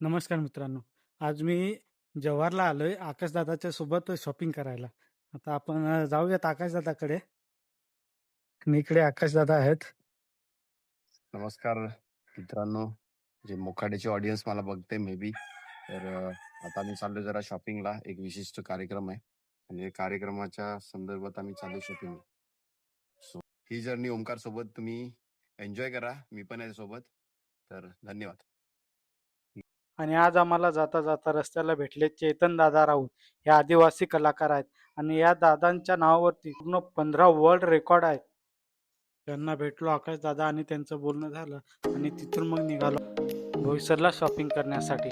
नमस्कार मित्रांनो. आज मी जव्हारला आलोय आकाशदादाच्या सोबत शॉपिंग करायला. आता आपण जाऊयात आकाशदादाकडे. आणि इकडे आकाशदादा आहेत. नमस्कार मित्रांनो. जे मोखाड्याचे ऑडियन्स मला बघते मे बी तर आता मी चाललोय जरा शॉपिंगला. एक विशिष्ट कार्यक्रम आहे. म्हणजे कार्यक्रमाच्या संदर्भात आम्ही चालू शॉपिंग सो ही जर्नी ओमकार सोबत तुम्ही एन्जॉय करा. मी पण आहे सोबत. तर धन्यवाद. आणि आज आम्हाला जाता जाता रस्त्याला भेटले चेतन दादा राऊत. हे आदिवासी कलाकार आहेत आणि या दादांच्या नावावरती पूर्ण पंधरा वर्ल्ड रेकॉर्ड आहेत. त्यांना भेटलो आकाश दादा आणि त्यांचं बोलणं झालं आणि तिथून मग निघालो. भोईसरला शॉपिंग करण्यासाठी.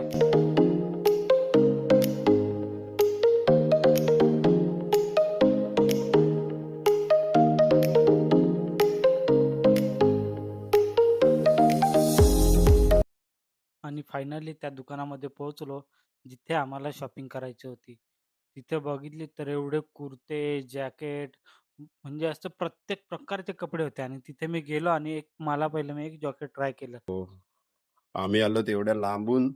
आणि फायनली त्या दुकानामध्ये पोहोचलो जिथे आम्हाला शॉपिंग करायची होती. तिथे बघितली तर एवढे कुर्ते जॅकेट म्हणजे असं प्रत्येक प्रकारचे कपडे होते आणि तिथे मी गेलो आणि एक मला पहिलं मी एक जॅकेट ट्राय केलं. आम्ही आलो तेवढ्या लांबून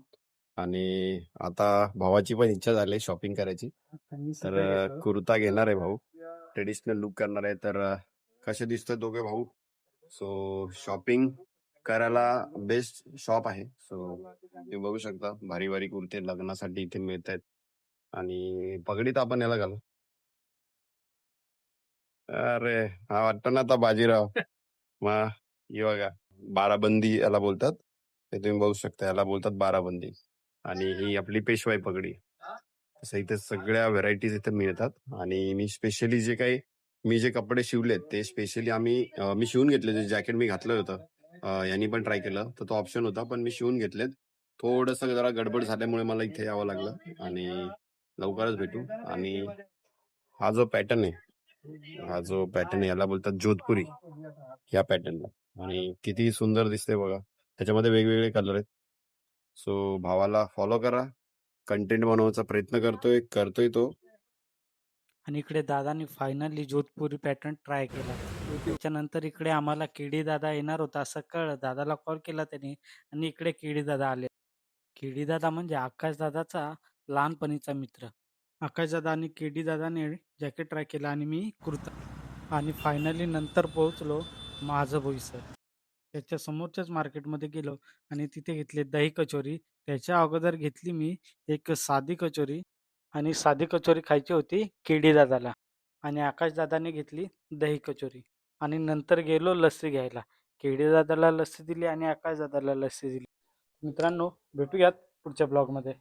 आणि आता भावाची पण इच्छा झाली शॉपिंग करायची. तर अ, कुर्ता घेणार आहे भाऊ. ट्रेडिशनल लुक करणार आहे. तर अ, कसे दिसतात दोघे भाऊ? सो शॉपिंग करायला बेस्ट शॉप आहे. सो तुम्ही बघू शकता भारी भारी कुर्ते लग्नासाठी इथे मिळत आहेत आणि पगडीत आपण याला घालू. अरे हा वाटतो ना आता बाजीराव. हे बघा बाराबंदी याला बोलतात. ते तुम्ही बघू शकता याला बोलतात बाराबंदी. आणि ही आपली पेशवाई पगडी. तसं इथे सगळ्या व्हेरायटीज इथे मिळतात. आणि मी स्पेशली जे काही मी जे कपडे शिवलेत ते स्पेशली आम्ही मी शिवून घेतले. जे जॅकेट मी घातलं होतं. यांनी पण ट्राय केलं. तर तो ऑप्शन होता पण मी शिवून घेतलेत. थोडस जरा गडबड झाल्यामुळे मला इथे यावं लागलं आणि लवकरच भेटू. आणि हा जो पॅटर्न आहे हा जो पॅटर्न आहे याला बोलतात जोधपुरी. या पॅटर्नला आणि किती सुंदर दिसते बघा. त्याच्यामध्ये वेगवेगळे कलर आहेत. सो भावाला फॉलो करा. कंटेंट बनवायचा प्रयत्न करतोय करतोय तो. आणि इकडे दादानी फायनली जोधपुरी पॅटर्न ट्राय केला. त्याच्यानंतर इकडे आम्हाला केडी दादा येणार होता असं कळलं. दादाला कॉल केला त्यांनी आणि इकडे केडी दादा आले. केडी दादा म्हणजे आकाश दादाचा लहानपणीचा मित्र. आकाश दादा आणि केडी दादाने जॅकेट ट्राय केला आणि मी कुर्ता. आणि फायनली नंतर पोहोचलो माझं भोईसर त्याच्या समोरच्याच मार्केटमध्ये गेलो आणि तिथे घेतले दही कचोरी. त्याच्या अगोदर घेतली मी एक साधी कचोरी. आणि साधी कचोरी खायची होती केडी दादाला. आणि आकाशदादाने घेतली दही कचोरी. आणि नंतर गेलो लस्सी घ्यायला. केडी दादाला लस्सी दिली आणि आकाशदादाला लस्सी दिली. मित्रांनो भेटूयात पुढच्या ब्लॉगमध्ये.